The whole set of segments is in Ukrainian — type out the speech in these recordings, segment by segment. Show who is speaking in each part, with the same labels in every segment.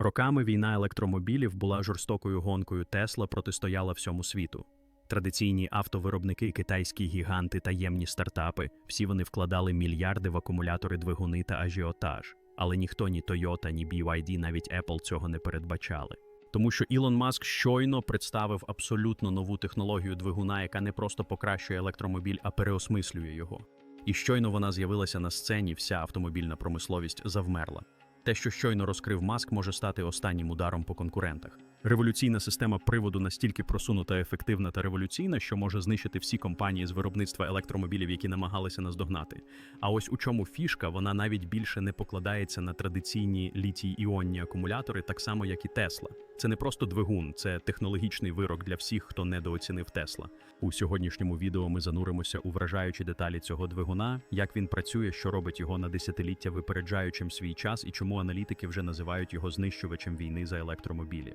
Speaker 1: Роками війна електромобілів була жорстокою гонкою Тесла протистояла всьому світу. Традиційні автовиробники, китайські гіганти, таємні стартапи всі вони вкладали мільярди в акумулятори двигуни та ажіотаж. Але ніхто, ні Toyota, ні BYD, навіть Apple цього не передбачали. Тому що Ілон Маск щойно представив абсолютно нову технологію двигуна, яка не просто покращує електромобіль, а переосмислює його. І щойно вона з'явилася на сцені, вся автомобільна промисловість завмерла. Те, що щойно розкрив Маск, може стати останнім ударом по конкурентах. Революційна система приводу настільки просунута, ефективна та революційна, що може знищити всі компанії з виробництва електромобілів, які намагалися наздогнати. А ось у чому фішка, вона навіть більше не покладається на традиційні літій-іонні акумулятори, так само як і Тесла. Це не просто двигун, це технологічний вирок для всіх, хто недооцінив Тесла. У сьогоднішньому відео ми зануримося у вражаючі деталі цього двигуна, як він працює, що робить його на десятиліття випереджаючим свій час, і чому аналітики вже називають його знищувачем війни за електромобілі.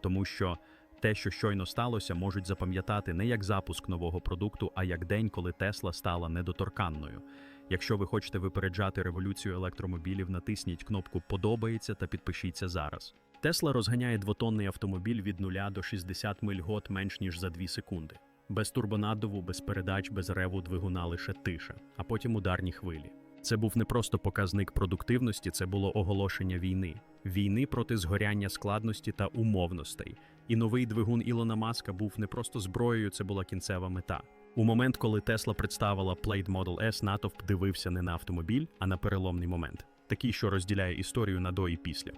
Speaker 1: Тому що те, що щойно сталося, можуть запам'ятати не як запуск нового продукту, а як день, коли Тесла стала недоторканною. Якщо ви хочете випереджати революцію електромобілів, натисніть кнопку Подобається та підпишіться зараз. Тесла розганяє двотонний автомобіль від 0 до 60 миль год менш ніж за 2 секунди. Без турбонаддуву, без передач, без реву двигуна лише тиша, а потім ударні хвилі. Це був не просто показник продуктивності, це було оголошення війни. Війни проти згоряння складності та умовностей. І новий двигун Ілона Маска був не просто зброєю, це була кінцева мета. У момент, коли Тесла представила Plate Model S, натовп дивився не на автомобіль, а на переломний момент, такий, що розділяє історію на до і після.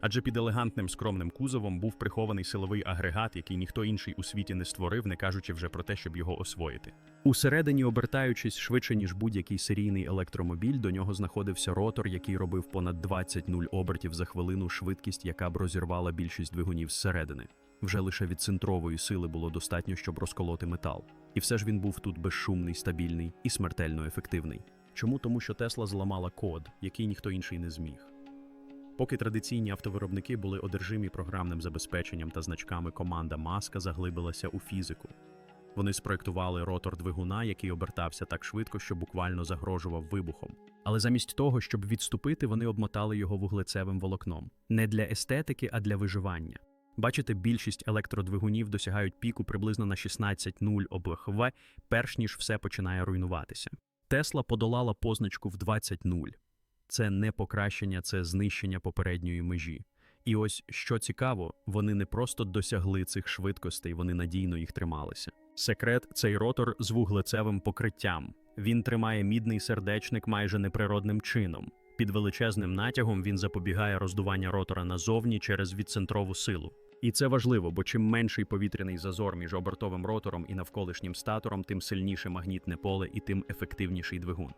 Speaker 1: Адже під елегантним скромним кузовом був прихований силовий агрегат, який ніхто інший у світі не створив, не кажучи вже про те, щоб його освоїти. Усередині, обертаючись швидше ніж будь-який серійний електромобіль, до нього знаходився ротор, який робив понад 20 нуль обертів за хвилину, швидкість, яка б розірвала більшість двигунів зсередини. Вже лише від центрової сили було достатньо, щоб розколоти метал. І все ж він був тут безшумний, стабільний і смертельно ефективний. Чому? Тому що Тесла зламала код, який ніхто інший не зміг. Поки традиційні автовиробники були одержимі програмним забезпеченням та значками, команда Маска заглибилася у фізику. Вони спроектували ротор двигуна, який обертався так швидко, що буквально загрожував вибухом. Але замість того, щоб відступити, вони обмотали його вуглецевим волокном не для естетики, а для виживання. Бачите, більшість електродвигунів досягають піку приблизно на 16 нуль ОБХВ, перш ніж все починає руйнуватися. Тесла подолала позначку в 20 нуль. Це не покращення, це знищення попередньої межі. І ось що цікаво, вони не просто досягли цих швидкостей, вони надійно їх трималися. Секрет цей ротор з вуглецевим покриттям. Він тримає мідний сердечник майже неприродним чином. Під величезним натягом він запобігає роздування ротора назовні через відцентрову силу. І це важливо, бо чим менший повітряний зазор між обертовим ротором і навколишнім статором, тим сильніше магнітне поле і тим ефективніший двигун.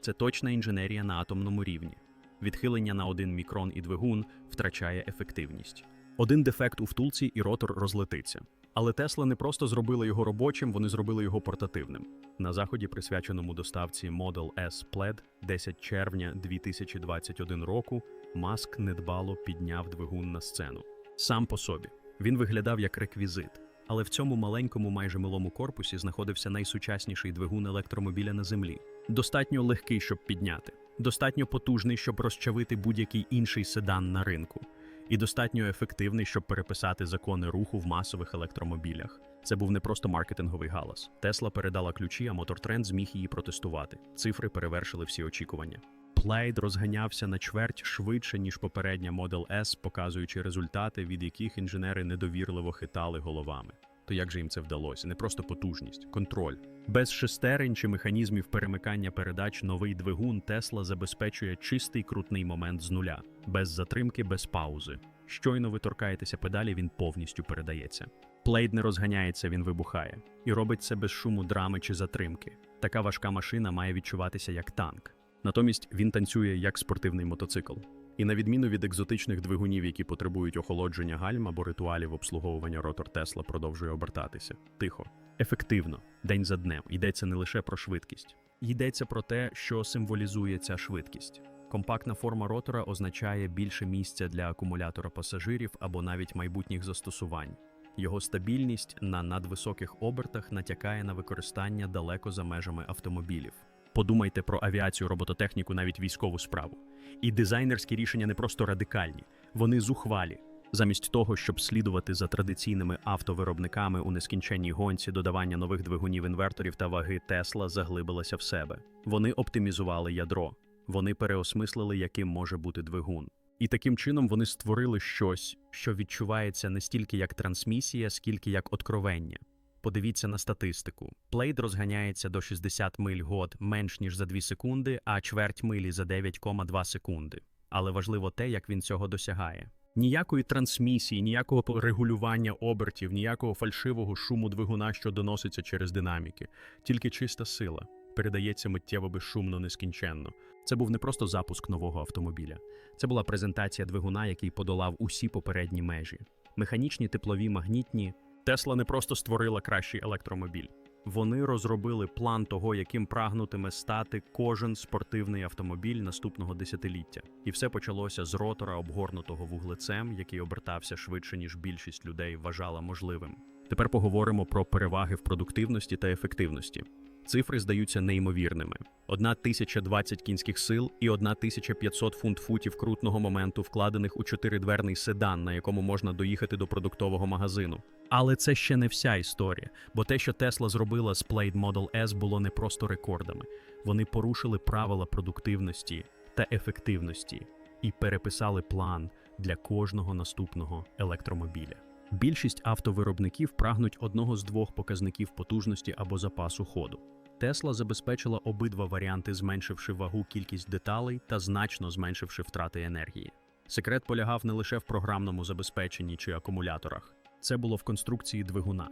Speaker 1: Це точна інженерія на атомному рівні. Відхилення на один мікрон і двигун втрачає ефективність. Один дефект у втулці і ротор розлетиться. Але Тесла не просто зробила його робочим, вони зробили його портативним. На заході, присвяченому доставці Model S Plaid 10 червня 2021 року, Маск недбало підняв двигун на сцену. Сам по собі він виглядав як реквізит. Але в цьому маленькому, майже милому корпусі знаходився найсучасніший двигун електромобіля на землі. Достатньо легкий, щоб підняти, достатньо потужний, щоб розчавити будь-який інший седан на ринку, і достатньо ефективний, щоб переписати закони руху в масових електромобілях. Це був не просто маркетинговий галас. Тесла передала ключі, а Мотортренд зміг її протестувати. Цифри перевершили всі очікування. Plaid розганявся на чверть швидше, ніж попередня Model S, показуючи результати, від яких інженери недовірливо хитали головами. То як же їм це вдалося? Не просто потужність, контроль. Без шестерень чи механізмів перемикання передач новий двигун Тесла забезпечує чистий крутний момент з нуля, без затримки, без паузи. Щойно ви торкаєтеся педалі, він повністю передається. Плейд не розганяється, він вибухає. І робить це без шуму драми чи затримки. Така важка машина має відчуватися як танк. Натомість він танцює як спортивний мотоцикл. І на відміну від екзотичних двигунів, які потребують охолодження гальм або ритуалів обслуговування ротор Тесла продовжує обертатися. Тихо, ефективно, день за днем. Йдеться не лише про швидкість, йдеться про те, що символізує ця швидкість. Компактна форма ротора означає більше місця для акумулятора пасажирів або навіть майбутніх застосувань. Його стабільність на надвисоких обертах натякає на використання далеко за межами автомобілів. Подумайте про авіацію, робототехніку, навіть військову справу. І дизайнерські рішення не просто радикальні, вони зухвалі. Замість того, щоб слідувати за традиційними автовиробниками у нескінченній гонці додавання нових двигунів інверторів та ваги Тесла заглибилася в себе. Вони оптимізували ядро, вони переосмислили, яким може бути двигун. І таким чином вони створили щось, що відчувається не стільки як трансмісія, скільки як откровення. Подивіться на статистику. Плейд розганяється до 60 миль год менш ніж за 2 секунди, а чверть милі за 9,2 секунди. Але важливо те, як він цього досягає. Ніякої трансмісії, ніякого регулювання обертів, ніякого фальшивого шуму двигуна, що доноситься через динаміки, тільки чиста сила передається миттєво безшумно нескінченно. Це був не просто запуск нового автомобіля, це була презентація двигуна, який подолав усі попередні межі. Механічні, теплові, магнітні. Тесла не просто створила кращий електромобіль. Вони розробили план того, яким прагнутиме стати кожен спортивний автомобіль наступного десятиліття. І все почалося з ротора, обгорнутого вуглецем, який обертався швидше, ніж більшість людей вважала можливим. Тепер поговоримо про переваги в продуктивності та ефективності. Цифри здаються неймовірними: 1020 кінських сил і 1500 фунт-футів крутного моменту, вкладених у чотиридверний седан, на якому можна доїхати до продуктового магазину. Але це ще не вся історія, бо те, що Тесла зробила з Plaid Model S, було не просто рекордами. Вони порушили правила продуктивності та ефективності і переписали план для кожного наступного електромобіля. Більшість автовиробників прагнуть одного з двох показників потужності або запасу ходу. Тесла забезпечила обидва варіанти, зменшивши вагу кількість деталей та значно зменшивши втрати енергії. Секрет полягав не лише в програмному забезпеченні чи акумуляторах, це було в конструкції двигуна.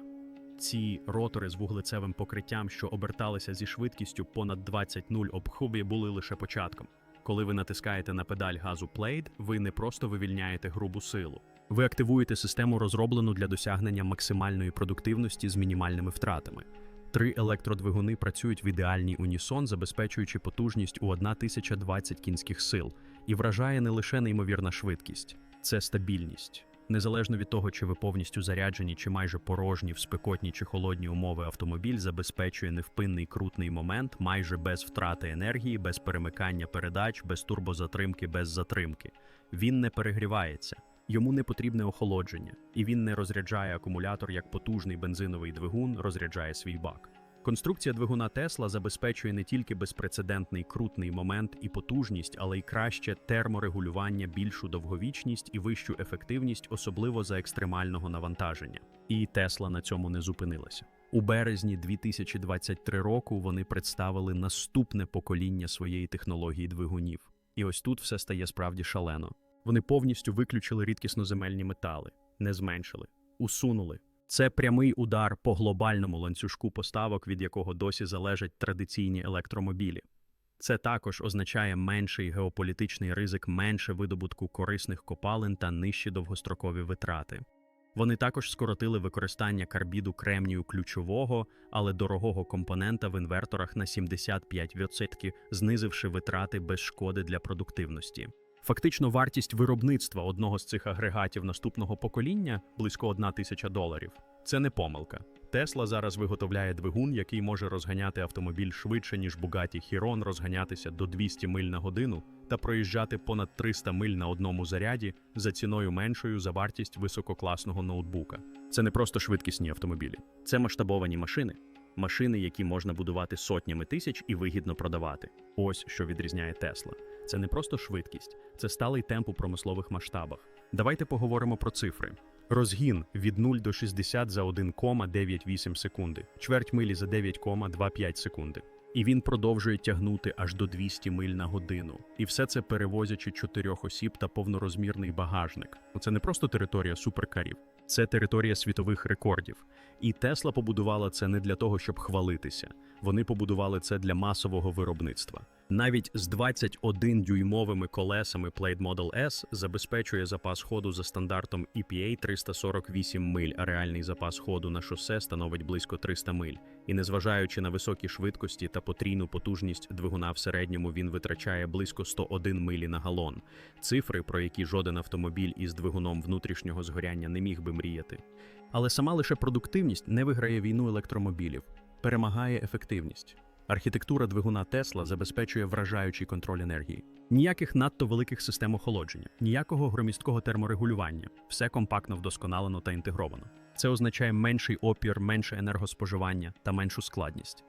Speaker 1: Ці ротори з вуглецевим покриттям, що оберталися зі швидкістю понад 20 нуль обхубі, були лише початком. Коли ви натискаєте на педаль газу Plaid, ви не просто вивільняєте грубу силу. Ви активуєте систему, розроблену для досягнення максимальної продуктивності з мінімальними втратами. Три електродвигуни працюють в ідеальній унісон, забезпечуючи потужність у 1020 кінських сил, і вражає не лише неймовірна швидкість, це стабільність. Незалежно від того, чи ви повністю заряджені, чи майже порожні в спекотні чи холодні умови автомобіль забезпечує невпинний крутний момент майже без втрати енергії, без перемикання передач, без турбозатримки, без затримки. Він не перегрівається. Йому не потрібне охолодження, і він не розряджає акумулятор як потужний бензиновий двигун розряджає свій бак. Конструкція двигуна Тесла забезпечує не тільки безпрецедентний крутний момент і потужність, але й краще терморегулювання, більшу довговічність і вищу ефективність, особливо за екстремального навантаження. І Тесла на цьому не зупинилася. У березні 2023 року вони представили наступне покоління своєї технології двигунів. І ось тут все стає справді шалено. Вони повністю виключили рідкісноземельні метали, не зменшили, усунули. Це прямий удар по глобальному ланцюжку поставок, від якого досі залежать традиційні електромобілі. Це також означає менший геополітичний ризик, менше видобутку корисних копалин та нижчі довгострокові витрати. Вони також скоротили використання карбіду кремнію ключового, але дорогого компонента в інверторах на 75%, знизивши витрати без шкоди для продуктивності. Фактично, вартість виробництва одного з цих агрегатів наступного покоління близько 1 тисяча доларів. Це не помилка. Тесла зараз виготовляє двигун, який може розганяти автомобіль швидше, ніж Bugatti Chiron розганятися до 200 миль на годину та проїжджати понад 300 миль на одному заряді за ціною меншою за вартість висококласного ноутбука. Це не просто швидкісні автомобілі, це масштабовані машини. Машини, які можна будувати сотнями тисяч і вигідно продавати. Ось що відрізняє Тесла. Це не просто швидкість, це сталий темп у промислових масштабах. Давайте поговоримо про цифри. Розгін від 0 до 60 за 1,98 секунди, чверть милі за 9,25 секунди. І він продовжує тягнути аж до 200 миль на годину. І все це перевозячи чотирьох осіб та повнорозмірний багажник. Це не просто територія суперкарів, це територія світових рекордів. І Тесла побудувала це не для того, щоб хвалитися. Вони побудували це для масового виробництва. Навіть з 21-дюймовими колесами Plaid Model S забезпечує запас ходу за стандартом EPA 348 миль, а реальний запас ходу на шосе становить близько 300 миль. І незважаючи на високі швидкості та потрійну потужність двигуна в середньому, він витрачає близько 101 милі на галон. Цифри, про які жоден автомобіль із двигуном внутрішнього згоряння не міг би мріяти. Але сама лише продуктивність не виграє війну електромобілів, перемагає ефективність. Архітектура двигуна Тесла забезпечує вражаючий контроль енергії. Ніяких надто великих систем охолодження, ніякого громісткого терморегулювання. Все компактно вдосконалено та інтегровано. Це означає менший опір, менше енергоспоживання та меншу складність.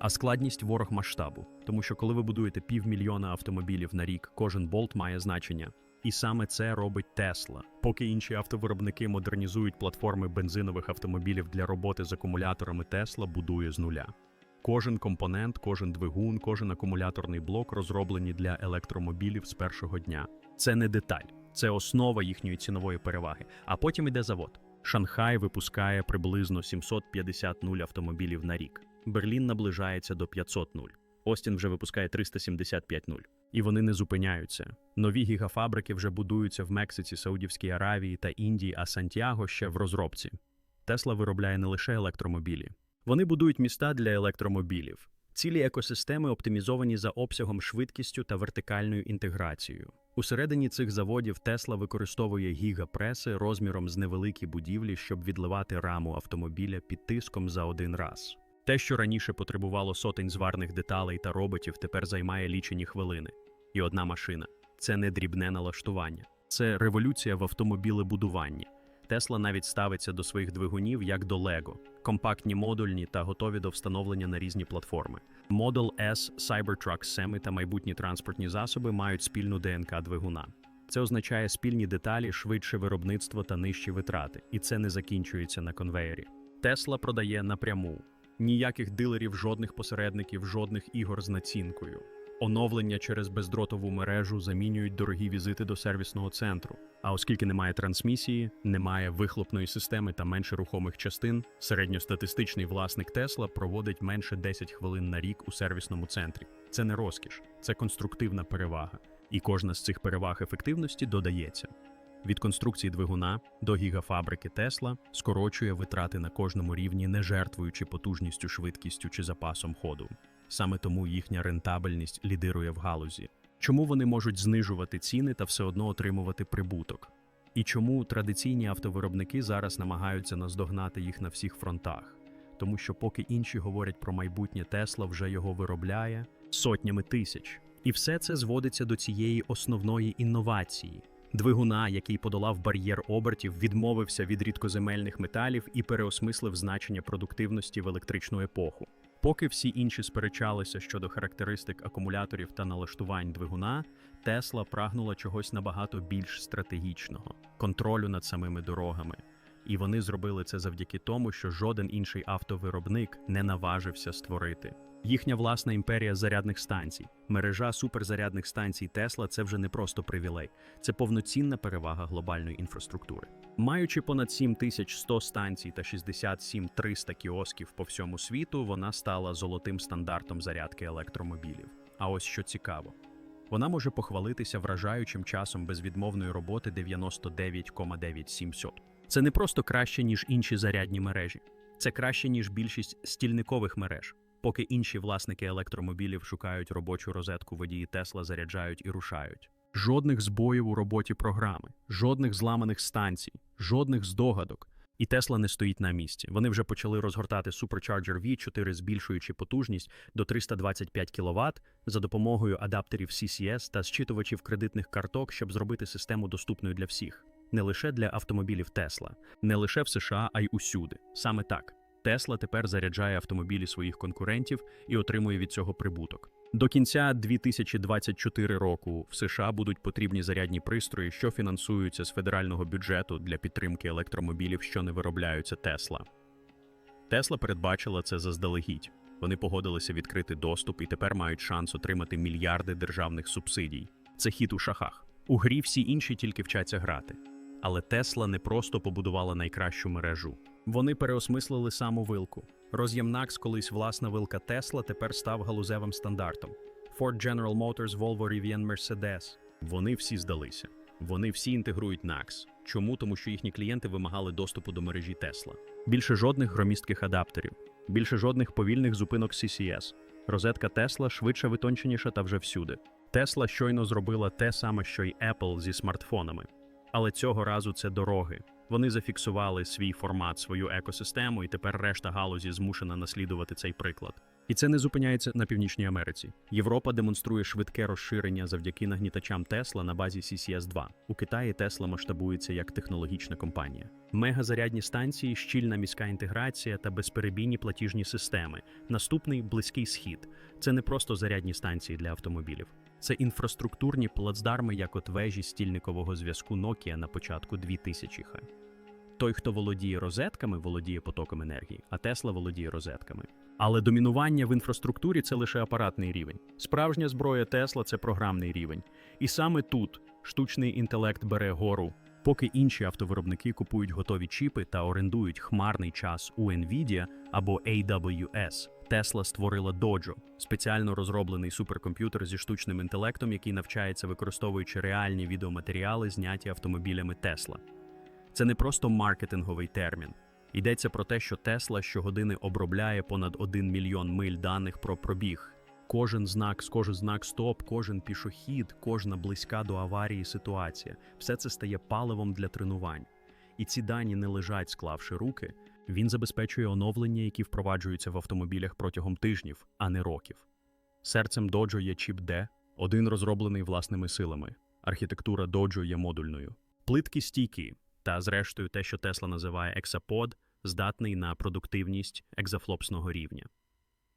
Speaker 1: А складність ворог масштабу, тому що коли ви будуєте півмільйона автомобілів на рік, кожен болт має значення. І саме це робить Тесла. Поки інші автовиробники модернізують платформи бензинових автомобілів для роботи з акумуляторами, Тесла будує з нуля. Кожен компонент, кожен двигун, кожен акумуляторний блок розроблені для електромобілів з першого дня. Це не деталь, це основа їхньої цінової переваги. А потім іде завод. Шанхай випускає приблизно 750 нуль автомобілів на рік. Берлін наближається до 500 нуль. Остін вже випускає 375 нуль. І вони не зупиняються. Нові гігафабрики вже будуються в Мексиці, Саудівській Аравії та Індії, а Сантьяго ще в розробці. Тесла виробляє не лише електромобілі. Вони будують міста для електромобілів. Цілі екосистеми оптимізовані за обсягом, швидкістю та вертикальною інтеграцією. Усередині цих заводів Тесла використовує гігапреси розміром з невеликі будівлі, щоб відливати раму автомобіля під тиском за один раз. Те, що раніше потребувало сотень зварних деталей та роботів, тепер займає лічені хвилини. І одна машина це не дрібне налаштування, це революція в автомобілебудуванні. Тесла навіть ставиться до своїх двигунів як до Лего, компактні модульні та готові до встановлення на різні платформи. Model S, Cybertruck 7 та майбутні транспортні засоби мають спільну ДНК двигуна. Це означає спільні деталі, швидше виробництво та нижчі витрати, і це не закінчується на конвеєрі. Тесла продає напряму. Ніяких дилерів, жодних посередників, жодних ігор з націнкою. Оновлення через бездротову мережу замінюють дорогі візити до сервісного центру. А оскільки немає трансмісії, немає вихлопної системи та менше рухомих частин, середньостатистичний власник Тесла проводить менше 10 хвилин на рік у сервісному центрі. Це не розкіш, це конструктивна перевага. І кожна з цих переваг ефективності додається. Від конструкції двигуна до гігафабрики Тесла скорочує витрати на кожному рівні, не жертвуючи потужністю, швидкістю чи запасом ходу. Саме тому їхня рентабельність лідирує в галузі. Чому вони можуть знижувати ціни та все одно отримувати прибуток? І чому традиційні автовиробники зараз намагаються наздогнати їх на всіх фронтах? Тому що поки інші говорять про майбутнє Тесла вже його виробляє сотнями тисяч. І все це зводиться до цієї основної інновації. Двигуна, який подолав бар'єр обертів, відмовився від рідкоземельних металів і переосмислив значення продуктивності в електричну епоху. Поки всі інші сперечалися щодо характеристик акумуляторів та налаштувань двигуна, Тесла прагнула чогось набагато більш стратегічного контролю над самими дорогами. І вони зробили це завдяки тому, що жоден інший автовиробник не наважився створити. Їхня власна імперія зарядних станцій, мережа суперзарядних станцій Тесла це вже не просто привілей, це повноцінна перевага глобальної інфраструктури. Маючи понад 7100 станцій та 67 300 кіосків по всьому світу, вона стала золотим стандартом зарядки електромобілів. А ось що цікаво. Вона може похвалитися вражаючим часом безвідмовної роботи 99,97. Це не просто краще, ніж інші зарядні мережі, це краще, ніж більшість стільникових мереж. Поки інші власники електромобілів шукають робочу розетку, водії Тесла заряджають і рушають. Жодних збоїв у роботі програми, жодних зламаних станцій, жодних здогадок. І Тесла не стоїть на місці. Вони вже почали розгортати Supercharger V4, збільшуючи потужність до 325 кВт за допомогою адаптерів CCS та зчитувачів кредитних карток, щоб зробити систему доступною для всіх. Не лише для автомобілів Тесла, не лише в США, а й усюди. Саме так. Тесла тепер заряджає автомобілі своїх конкурентів і отримує від цього прибуток. До кінця 2024 року в США будуть потрібні зарядні пристрої, що фінансуються з федерального бюджету для підтримки електромобілів, що не виробляються Тесла. Тесла передбачила це заздалегідь. Вони погодилися відкрити доступ і тепер мають шанс отримати мільярди державних субсидій. Це хід у шахах. У грі всі інші тільки вчаться грати. Але Тесла не просто побудувала найкращу мережу. Вони переосмислили саму вилку. Роз'ємнакс, колись власна вилка Тесла, тепер став галузевим стандартом. Ford General Motors, Volvo, Rivian, Mercedes. Вони всі здалися. Вони всі інтегрують NACS. Чому? Тому що їхні клієнти вимагали доступу до мережі Тесла. Більше жодних громістких адаптерів, більше жодних повільних зупинок CCS. Розетка Тесла швидше витонченіша та вже всюди. Тесла щойно зробила те саме, що й Apple зі смартфонами. Але цього разу це дороги. Вони зафіксували свій формат, свою екосистему, і тепер решта галузі змушена наслідувати цей приклад. І це не зупиняється на Північній Америці. Європа демонструє швидке розширення завдяки нагнітачам Тесла на базі CCS 2 У Китаї Тесла масштабується як технологічна компанія. Мегазарядні станції, щільна міська інтеграція та безперебійні платіжні системи. Наступний близький схід. Це не просто зарядні станції для автомобілів. Це інфраструктурні плацдарми, як от вежі стільникового зв'язку Nokia на початку 2000-х. Той, хто володіє розетками, володіє потоком енергії, а Тесла володіє розетками. Але домінування в інфраструктурі це лише апаратний рівень. Справжня зброя Тесла це програмний рівень. І саме тут штучний інтелект бере гору, поки інші автовиробники купують готові чіпи та орендують хмарний час у Nvidia або AWS. Тесла створила Dojo – спеціально розроблений суперкомп'ютер зі штучним інтелектом, який навчається використовуючи реальні відеоматеріали, зняті автомобілями Тесла. Це не просто маркетинговий термін. Йдеться про те, що Тесла щогодини обробляє понад 1 мільйон миль даних про пробіг. Кожен знак, кожен знак стоп, кожен пішохід, кожна близька до аварії ситуація все це стає паливом для тренувань. І ці дані не лежать, склавши руки. Він забезпечує оновлення, які впроваджуються в автомобілях протягом тижнів, а не років. Серцем Dojo є чіп D, один розроблений власними силами. Архітектура Dojo є модульною. Плитки стійкі, та, зрештою, те, що Тесла називає ексапод, здатний на продуктивність екзафлопсного рівня.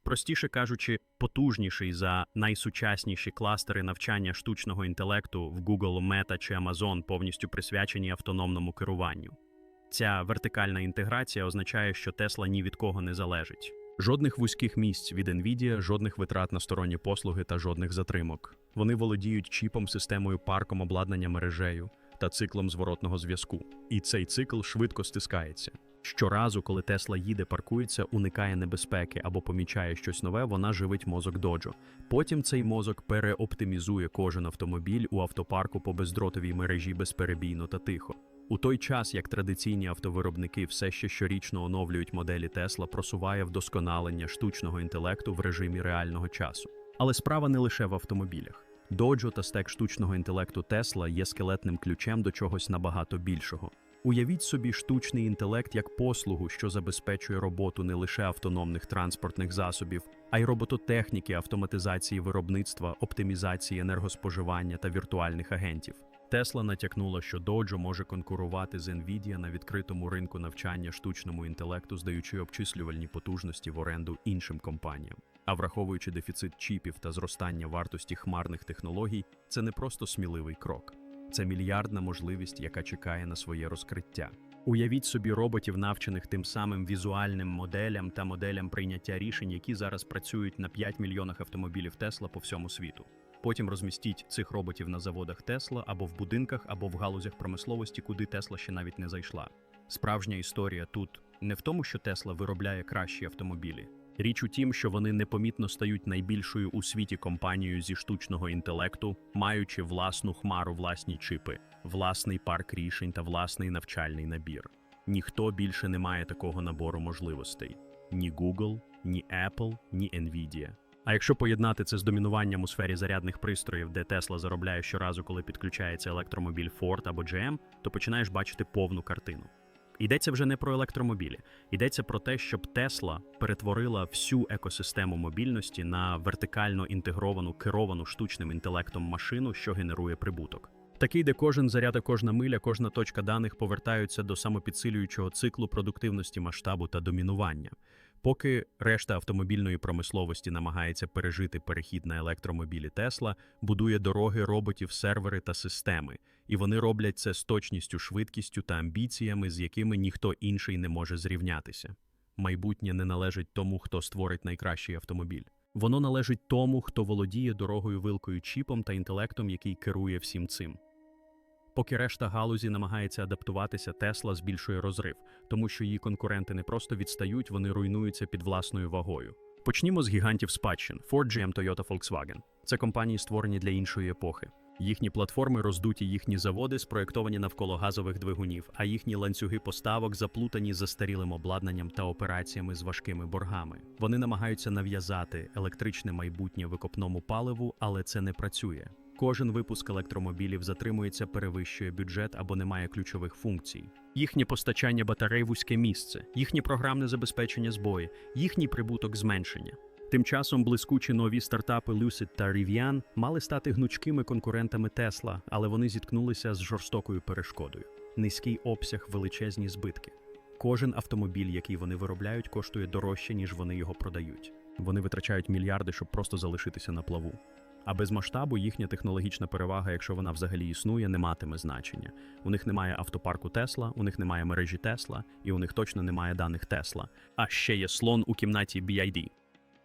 Speaker 1: Простіше кажучи, потужніший за найсучасніші кластери навчання штучного інтелекту в Google, Meta чи Amazon, повністю присвячені автономному керуванню. Ця вертикальна інтеграція означає, що Тесла ні від кого не залежить. Жодних вузьких місць від Nvidia, жодних витрат на сторонні послуги та жодних затримок. Вони володіють чіпом, системою парком обладнання мережею та циклом зворотного зв'язку. І цей цикл швидко стискається. Щоразу, коли Тесла їде, паркується, уникає небезпеки або помічає щось нове, вона живить мозок доджо. Потім цей мозок переоптимізує кожен автомобіль у автопарку по бездротовій мережі безперебійно та тихо. У той час, як традиційні автовиробники все ще щорічно оновлюють моделі Тесла, просуває вдосконалення штучного інтелекту в режимі реального часу. Але справа не лише в автомобілях. Доджо та стек штучного інтелекту Тесла є скелетним ключем до чогось набагато більшого. Уявіть собі штучний інтелект як послугу, що забезпечує роботу не лише автономних транспортних засобів, а й робототехніки, автоматизації виробництва, оптимізації енергоспоживання та віртуальних агентів. Тесла натякнула, що Dojo може конкурувати з Nvidia на відкритому ринку навчання штучному інтелекту, здаючи обчислювальні потужності в оренду іншим компаніям. А враховуючи дефіцит чіпів та зростання вартості хмарних технологій, це не просто сміливий крок, це мільярдна можливість, яка чекає на своє розкриття. Уявіть собі роботів, навчених тим самим візуальним моделям та моделям прийняття рішень, які зараз працюють на 5 мільйонах автомобілів Тесла по всьому світу. Потім розмістіть цих роботів на заводах Тесла або в будинках, або в галузях промисловості, куди Тесла ще навіть не зайшла. Справжня історія тут не в тому, що Тесла виробляє кращі автомобілі. Річ у тім, що вони непомітно стають найбільшою у світі компанією зі штучного інтелекту, маючи власну хмару, власні чипи, власний парк рішень та власний навчальний набір. Ніхто більше не має такого набору можливостей: ні Google, ні Apple, ні Nvidia. А якщо поєднати це з домінуванням у сфері зарядних пристроїв, де Tesla заробляє щоразу, коли підключається електромобіль Ford або GM, то починаєш бачити повну картину. Йдеться вже не про електромобілі, йдеться про те, щоб Тесла перетворила всю екосистему мобільності на вертикально інтегровану керовану штучним інтелектом машину, що генерує прибуток. Такий, де кожен заряд кожна миля, кожна точка даних повертаються до самопідсилюючого циклу продуктивності масштабу та домінування. Поки решта автомобільної промисловості намагається пережити перехід на електромобілі Тесла, будує дороги роботів, сервери та системи, і вони роблять це з точністю, швидкістю та амбіціями, з якими ніхто інший не може зрівнятися. Майбутнє не належить тому, хто створить найкращий автомобіль. Воно належить тому, хто володіє дорогою вилкою чіпом та інтелектом, який керує всім цим. Поки решта галузі намагається адаптуватися, Тесла збільшує розрив, тому що її конкуренти не просто відстають, вони руйнуються під власною вагою. Почнімо з гігантів спадщин Ford, GM, Toyota, Volkswagen. Це компанії, створені для іншої епохи. Їхні платформи роздуті, їхні заводи спроєктовані навколо газових двигунів, а їхні ланцюги поставок заплутані застарілим обладнанням та операціями з важкими боргами. Вони намагаються нав'язати електричне майбутнє викопному паливу, але це не працює. Кожен випуск електромобілів затримується, перевищує бюджет або не має ключових функцій. Їхнє постачання батарей вузьке місце, їхнє програмне забезпечення збої, їхній прибуток зменшення. Тим часом блискучі нові стартапи Lucid та Rivian мали стати гнучкими конкурентами Tesla, але вони зіткнулися з жорстокою перешкодою. Низький обсяг, величезні збитки. Кожен автомобіль, який вони виробляють, коштує дорожче, ніж вони його продають. Вони витрачають мільярди, щоб просто залишитися на плаву. А без масштабу їхня технологічна перевага, якщо вона взагалі існує, не матиме значення. У них немає автопарку Тесла, у них немає мережі Тесла, і у них точно немає даних Тесла. А ще є слон у кімнаті BID.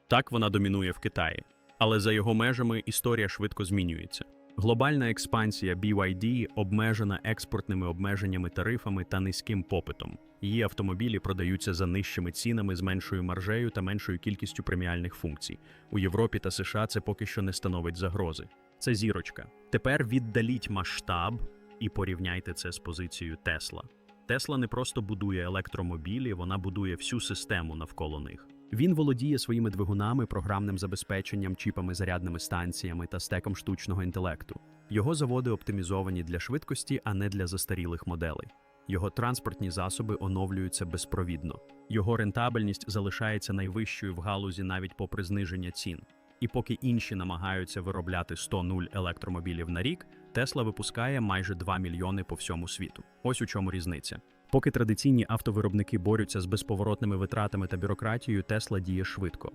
Speaker 1: Так вона домінує в Китаї, але за його межами історія швидко змінюється. Глобальна експансія BYD обмежена експортними обмеженнями, тарифами та низьким попитом. Її автомобілі продаються за нижчими цінами з меншою маржею та меншою кількістю преміальних функцій. У Європі та США це поки що не становить загрози. Це зірочка. Тепер віддаліть масштаб і порівняйте це з позицією Тесла. Тесла не просто будує електромобілі, вона будує всю систему навколо них. Він володіє своїми двигунами, програмним забезпеченням, чіпами, зарядними станціями та стеком штучного інтелекту. Його заводи оптимізовані для швидкості, а не для застарілих моделей. Його транспортні засоби оновлюються безпровідно. Його рентабельність залишається найвищою в галузі навіть попри зниження цін. І поки інші намагаються виробляти 100-0 електромобілів на рік, Тесла випускає майже 2 мільйони по всьому світу. Ось у чому різниця. Поки традиційні автовиробники борються з безповоротними витратами та бюрократією, Тесла діє швидко.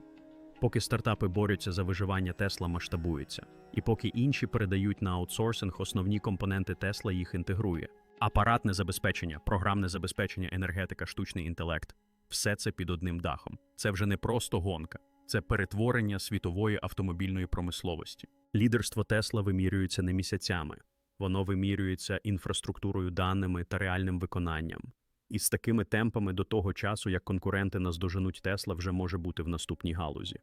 Speaker 1: Поки стартапи борються за виживання, Тесла масштабується. І поки інші передають на аутсорсинг основні компоненти Тесла їх інтегрує. Апаратне забезпечення, програмне забезпечення, енергетика, штучний інтелект все це під одним дахом. Це вже не просто гонка, це перетворення світової автомобільної промисловості. Лідерство Тесла вимірюється не місяцями, воно вимірюється інфраструктурою даними та реальним виконанням. І з такими темпами до того часу, як конкуренти наздоженуть Тесла, вже може бути в наступній галузі.